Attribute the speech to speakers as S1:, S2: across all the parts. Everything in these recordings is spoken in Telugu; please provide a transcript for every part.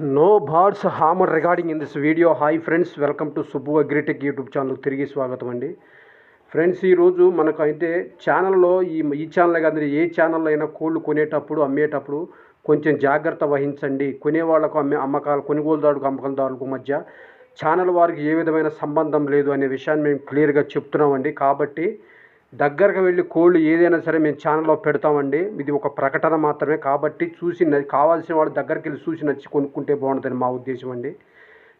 S1: No birds hammer regarding in this video hi friends welcome to Subbu agritech YouTube channel తిరిగి స్వాగతం అండి. ఫ్రెండ్స్ ఈరోజు మనకు అయితే ఛానల్లో ఈ ఈ ఛానల్ కాదు ఏ ఛానల్లో అయినా కోళ్ళు కొనేటప్పుడు అమ్మేటప్పుడు కొంచెం జాగ్రత్త వహించండి. కొనేవాళ్ళకు అమ్మే అమ్మకాలు కొనుగోలుదారులకు అమ్మకందారులకు మధ్య ఛానల్ వారికి ఏ విధమైన సంబంధం లేదు అనే విషయాన్ని మేము క్లియర్గా చెప్తున్నామండి. కాబట్టి దగ్గరకు వెళ్ళి కోళ్ళు ఏదైనా సరే మేము ఛానల్లో పెడతామండి. ఇది ఒక ప్రకటన మాత్రమే కాబట్టి చూసి కావాల్సిన వాళ్ళు దగ్గరికి వెళ్ళి చూసి నచ్చి కొనుక్కుంటే బాగుంటుందని మా ఉద్దేశం అండి.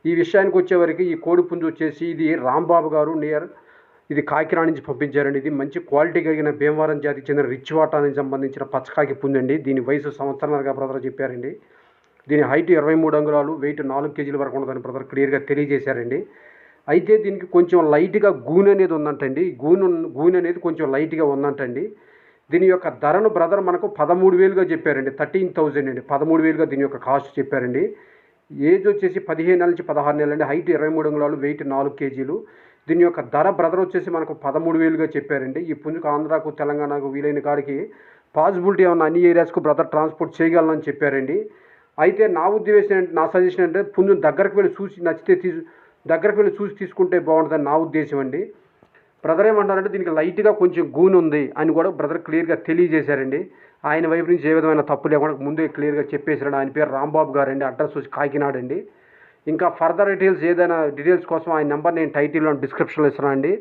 S1: ఈ విషయానికి వచ్చేవరకు ఈ కోడి పుంజు వచ్చేసి ఇది రాంబాబు గారు నియర్ ఇది కాకినాడ నుంచి పంపించారండి. ఇది మంచి క్వాలిటీ కలిగిన భీమవరం జాతికి చెందిన రిచ్ వాటానికి సంబంధించిన పచ్చకాకి పుంజండి దీని వయసు సంవత్సరాలుగా బ్రదర్ చెప్పారండి. దీని హైట్ ఇరవై మూడు అంగుళాలు వెయిట్ నాలుగు కేజీల వరకు ఉండదని బ్రదర్ క్లియర్గా తెలియజేశారండి. అయితే దీనికి కొంచెం లైట్గా గూనె అనేది ఉందంటండి. గూనె గూన్ గూనె అనేది కొంచెం లైట్గా ఉందంటండి. దీని యొక్క ధరను బ్రదర్ మనకు పదమూడు వేలుగా చెప్పారండి. థర్టీన్ థౌజండ్ అండి. పదమూడు వేలుగా దీని యొక్క కాస్ట్ చెప్పారండి. ఏజ్ వచ్చేసి పదిహేను నెలల నుంచి పదహారు నెలలు అండి. హైట్ ఇరవై మూడు అంగుళాలు వెయిట్ నాలుగు కేజీలు. దీని యొక్క ధర బ్రదర్ వచ్చేసి మనకు పదమూడు వేలుగా చెప్పారండి. ఈ పుంజుకు ఆంధ్రాకు తెలంగాణకు వీలైన కాడికి పాసిబిలిటీ ఏమన్నా అన్ని ఏరియాస్కు బ్రదర్ ట్రాన్స్పోర్ట్ చేయగలనని చెప్పారండి. అయితే నా ఉద్దేశం నా సజెషన్ అంటే పుంజుని దగ్గరకు వెళ్ళి చూసి నచ్చితే తీసు దగ్గరకు వెళ్ళి చూసి తీసుకుంటే బాగుంటుందని నా ఉద్దేశం అండి. బ్రదర్ ఏమంటారంటే దీనికి లైట్గా కొంచెం గూన్ ఉంది అని కూడా బ్రదర్ క్లియర్గా తెలియజేశారండి. ఆయన వైపు నుంచి ఏ విధమైన తప్పు లేకుండా ముందే క్లియర్గా చెప్పేశారండి. ఆయన పేరు రాంబాబు గారు అండి అడ్రస్ వచ్చి కాకినాడ అండి ఇంకా ఫర్దర్ డీటెయిల్స్ ఏదైనా డీటెయిల్స్ కోసం ఆయన నెంబర్ నేను టైటిల్లో డిస్క్రిప్షన్లో ఇస్తున్నాను అండి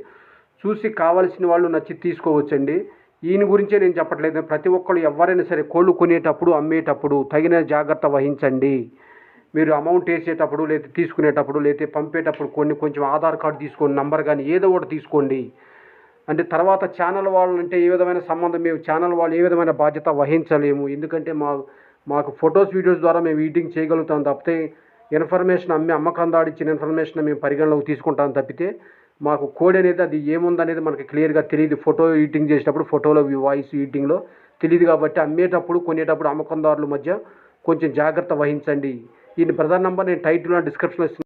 S1: చూసి కావాల్సిన వాళ్ళు నచ్చి తీసుకోవచ్చండి. ఈయన గురించే నేను చెప్పట్లేదు. ప్రతి ఒక్కరు ఎవరైనా సరే కోళ్ళు కొనేటప్పుడు అమ్మేటప్పుడు తగిన జాగ్రత్త వహించండి. మీరు అమౌంట్ వేసేటప్పుడు లేకపోతే తీసుకునేటప్పుడు లేకపోతే పంపేటప్పుడు కొన్ని కొంచెం ఆధార్ కార్డు తీసుకోండి నంబర్ కానీ ఏదో ఒకటి తీసుకోండి. అంటే తర్వాత ఛానల్ వాళ్ళు అంటే ఏ విధమైన సంబంధం మేము ఛానల్ వాళ్ళు ఏ విధమైన బాధ్యత వహించలేము. ఎందుకంటే మా మాకు ఫొటోస్ వీడియోస్ ద్వారా మేము ఈటింగ్ చేయగలుగుతాం తప్పితే ఇన్ఫర్మేషన్ అమ్మి అమ్మకం దాడిచ్చిన ఇన్ఫర్మేషన్ మేము పరిగణలోకి తీసుకుంటాం తప్పితే మాకు కోడ్ అనేది అది ఏముందనేది మనకి క్లియర్గా తెలియదు. ఫోటో ఈటింగ్ చేసేటప్పుడు ఫోటోలో వాయిస్ ఈటింగ్లో తెలియదు కాబట్టి అమ్మేటప్పుడు కొనేటప్పుడు అమ్మకందారుల మధ్య కొంచెం జాగ్రత్త వహించండి. ఈ బ్రదర్ నంబర్ నేను టైటిల్ డిస్క్రిప్షన్లో ఇస్తున్నాను